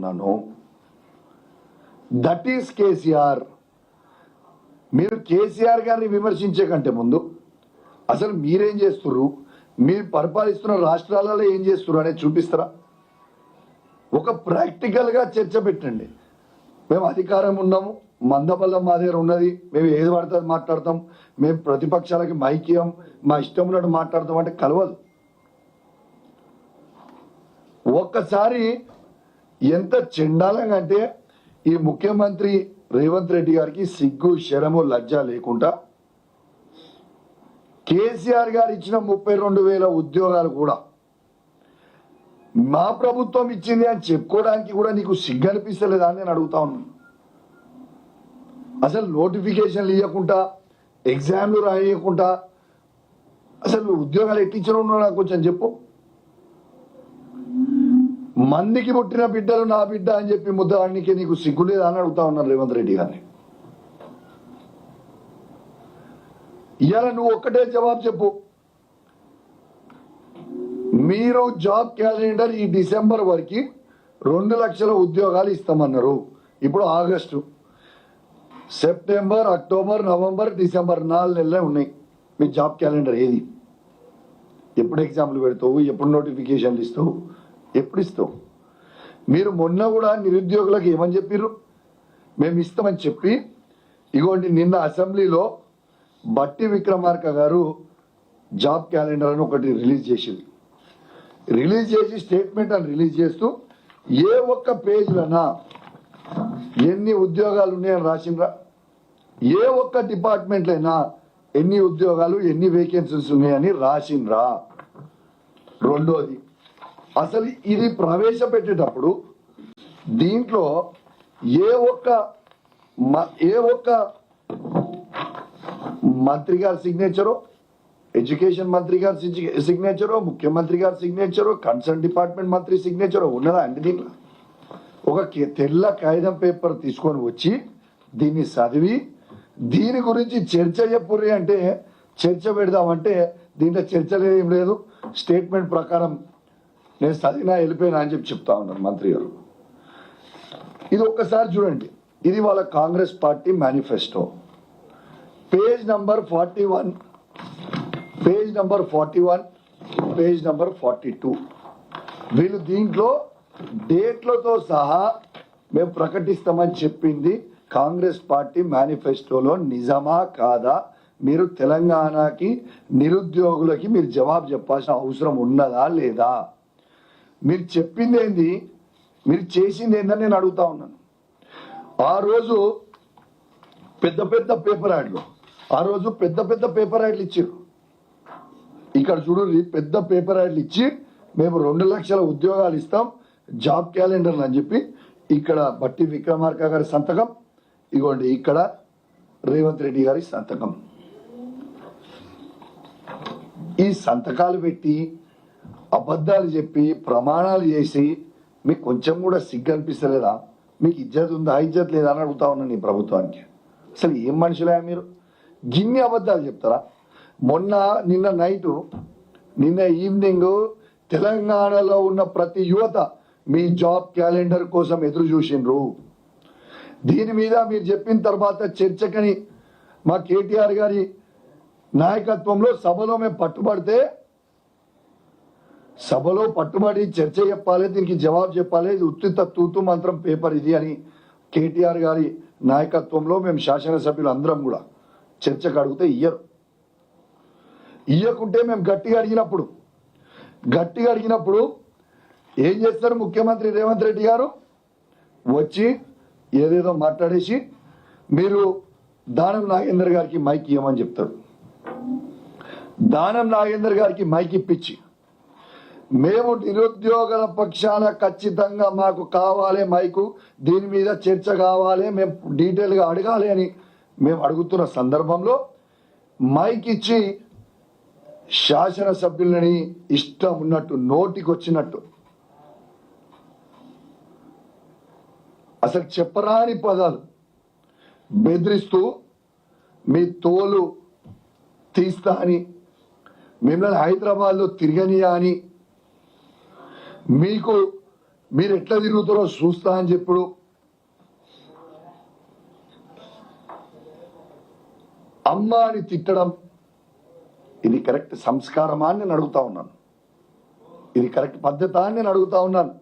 ఉన్నాను that is KCR మీరు కేసీఆర్ గారిని విమర్శించే కంటే ముందు అసలు మీరేం చేస్తున్నారు మీరు పరిపాలిస్తున్న రాష్ట్రాలలో ఏం చేస్తున్నారు అనేది చూపిస్తారా? ఒక ప్రాక్టికల్గా చర్చ పెట్టండి. మేము అధికారం ఉన్నాము మందబల్లం మా దగ్గర ఉన్నది మేము ఏది పడితే మాట్లాడతాం మేము ప్రతిపక్షాలకి మైక్యం మా ఇష్టం ఉన్నట్టు మాట్లాడతాం అంటే కలవదు. ఒక్కసారి ఎంత చెండాలంగా అంటే ఈ ముఖ్యమంత్రి రేవంత్ రెడ్డి గారికి సిగ్గు శరము లజ్జ లేకుండా కేసీఆర్ గారు ఇచ్చిన ముప్పై రెండు వేల ఉద్యోగాలు కూడా మా ప్రభుత్వం ఇచ్చింది అని చెప్పుకోవడానికి కూడా నీకు సిగ్గు అనిపిస్తలేదా అని నేను అడుగుతా ఉన్నాను. అసలు నోటిఫికేషన్లు ఇవ్వకుండా ఎగ్జామ్లు రాయకుండా అసలు ఉద్యోగాలు ఎట్టించడం నాకు కొంచెం చెప్పు. మందికి పుట్టిన బిడ్డలు నా బిడ్డ అని చెప్పి ముద్దవాడికి నీకు సిగ్గు లేదా అని అడుగుతా ఉన్నారు రేవంత్ రెడ్డి గారిని. ఇవాళ నువ్వు ఒక్కటే జవాబు చెప్పు. మీరు జాబ్ క్యాలెండర్ ఈ డిసెంబర్ వరకు రెండు లక్షల ఉద్యోగాలు ఇస్తామన్నారు. ఇప్పుడు August. September October November December నాలుగు నెలలే ఉన్నాయి. మీ జాబ్ క్యాలెండర్ ఏది? ఎప్పుడు ఎగ్జామ్లు పెడతావు? ఎప్పుడు నోటిఫికేషన్లు ఇస్తావు? ఎప్పుడు ఇస్తాం మీరు మొన్న కూడా నిరుద్యోగులకు ఏమని చెప్పారు మేము ఇస్తామని చెప్పి ఇగోండి నిన్న అసెంబ్లీలో బట్టి విక్రమార్క గారు జాబ్ క్యాలెండర్ అని ఒకటి రిలీజ్ చేసింది. రిలీజ్ చేసి స్టేట్మెంట్ అని రిలీజ్ చేస్తూ ఏ ఒక్క పేజ్లనా ఎన్ని ఉద్యోగాలు ఉన్నాయని రాసిండ్రా? ఏ ఒక్క డిపార్ట్మెంట్లైనా ఎన్ని ఉద్యోగాలు ఎన్ని వేకెన్సీస్ ఉన్నాయని రాసిండ్రా? రెండోది అసలు ఇది ప్రవేశపెట్టేటప్పుడు దీంట్లో ఏ ఒక్క మ- ఏ ఒక్క మంత్రి గారి సిగ్నేచరో ఎడ్యుకేషన్ మంత్రి గారి సిగ్నేచరో ముఖ్యమంత్రి గారి సిగ్నేచరు కన్సర్న్ డిపార్ట్మెంట్ మంత్రి సిగ్నేచరు ఉన్నదా అండి దీంట్లో? ఒక తెల్ల కాగితం పేపర్ తీసుకొని వచ్చి దీన్ని చదివి దీని గురించి చర్చ చెప్పుర్రి అంటే చర్చ పెడదామంటే దీంట్లో చర్చ లేదు స్టేట్మెంట్ ప్రకారం నేను చదివినా వెళ్ళిపోయినా అని చెప్పి చెప్తా ఉన్నారు మంత్రి గారు. ఇది ఒక్కసారి చూడండి. ఇది వాళ్ళ Congress party manifesto. Page number forty one page number forty one page number forty two. వీళ్ళు దీంట్లో డేట్లతో సహా మేము ప్రకటిస్తామని చెప్పింది కాంగ్రెస్ పార్టీ మేనిఫెస్టోలో నిజమా కాదా? మీరు తెలంగాణకి నిరుద్యోగులకి మీరు జవాబు చెప్పాల్సిన అవసరం ఉన్నదా లేదా? మీరు చెప్పింది ఏంది మీరు చేసింది ఏందని నేను అడుగుతా ఉన్నాను. ఆ రోజు పెద్ద పెద్ద పేపర్ యాడ్లు ఆ రోజు పెద్ద పెద్ద పేపర్ యాడ్లు ఇచ్చారు. ఇక్కడ చూడు పెద్ద పేపర్ యాడ్లు ఇచ్చి మేము రెండు లక్షల ఉద్యోగాలు ఇస్తాం జాబ్ క్యాలెండర్ అని చెప్పి ఇక్కడ బట్టి విక్రమార్క గారి సంతకం ఇగోండి ఇక్కడ రేవంత్ రెడ్డి గారి సంతకం. ఈ సంతకాలు పెట్టి అబద్ధాలు చెప్పి ప్రమాణాలు చేసి మీకు కొంచెం కూడా సిగ్గు అనిపిస్తలేదా? మీకు ఇజ్జత్ ఉందా? ఇజ్జత్ లేదా అని అడుగుతా ఉన్నాను ఈ ప్రభుత్వానికి. అసలు ఏం మనుషులే మీరు? గిన్ని అబద్ధాలు చెప్తారా? మొన్న నిన్న నైటు నిన్న ఈవినింగ్ తెలంగాణలో ఉన్న ప్రతి యువత మీ జాబ్ క్యాలెండర్ కోసం ఎదురు చూసిండ్రు. దీని మీద మీరు చెప్పిన తర్వాత చర్చకని మా కేటీఆర్ గారి నాయకత్వంలో సభలో మేము పట్టుబడితే సభలో పట్టుబడి చర్చ చెప్పాలి దీనికి జవాబు చెప్పాలి ఇది ఉత్తిత తూతు మంత్రం పేపర్ ఇది అని కేటీఆర్ గారి నాయకత్వంలో మేము శాసనసభ్యులు అందరం కూడా చర్చకు అడిగితే ఇయ్యరు. ఇయ్యకుంటే మేము గట్టిగా అడిగినప్పుడు గట్టిగా అడిగినప్పుడు ఏం చేస్తారు ముఖ్యమంత్రి రేవంత్ రెడ్డి గారు? వచ్చి ఏదేదో మాట్లాడేసి మీరు దానం నాగేందర్ గారికి మైక్ ఇవ్వమని చెప్తారు. దానం నాగేందర్ గారికి మైక్ ఇప్పించి మేము నిరుద్యోగుల పక్షాన ఖచ్చితంగా మాకు కావాలి మైకు దీని మీద చర్చ కావాలి మేము డీటెయిల్గా అడగాలి అని మేము అడుగుతున్న సందర్భంలో మైక్ ఇచ్చి శాసనసభ్యులని ఇష్టం ఉన్నట్టు నోటికి వచ్చినట్టు. అసలు చెప్పరాని పదాలు బెదిరిస్తూ మీ తోలు తీస్తా అని మిమ్మల్ని హైదరాబాద్లో తిరగనియా అని మీకు మీరు ఎట్లా తిరుగుతారో చూస్తా అని చెప్పుడు. అమ్మ అని తిట్టడం ఇది కరెక్ట్ సంస్కారమా అని నేను అడుగుతా ఉన్నాను. ఇది కరెక్ట్ పద్ధత అని నేను అడుగుతా ఉన్నాను.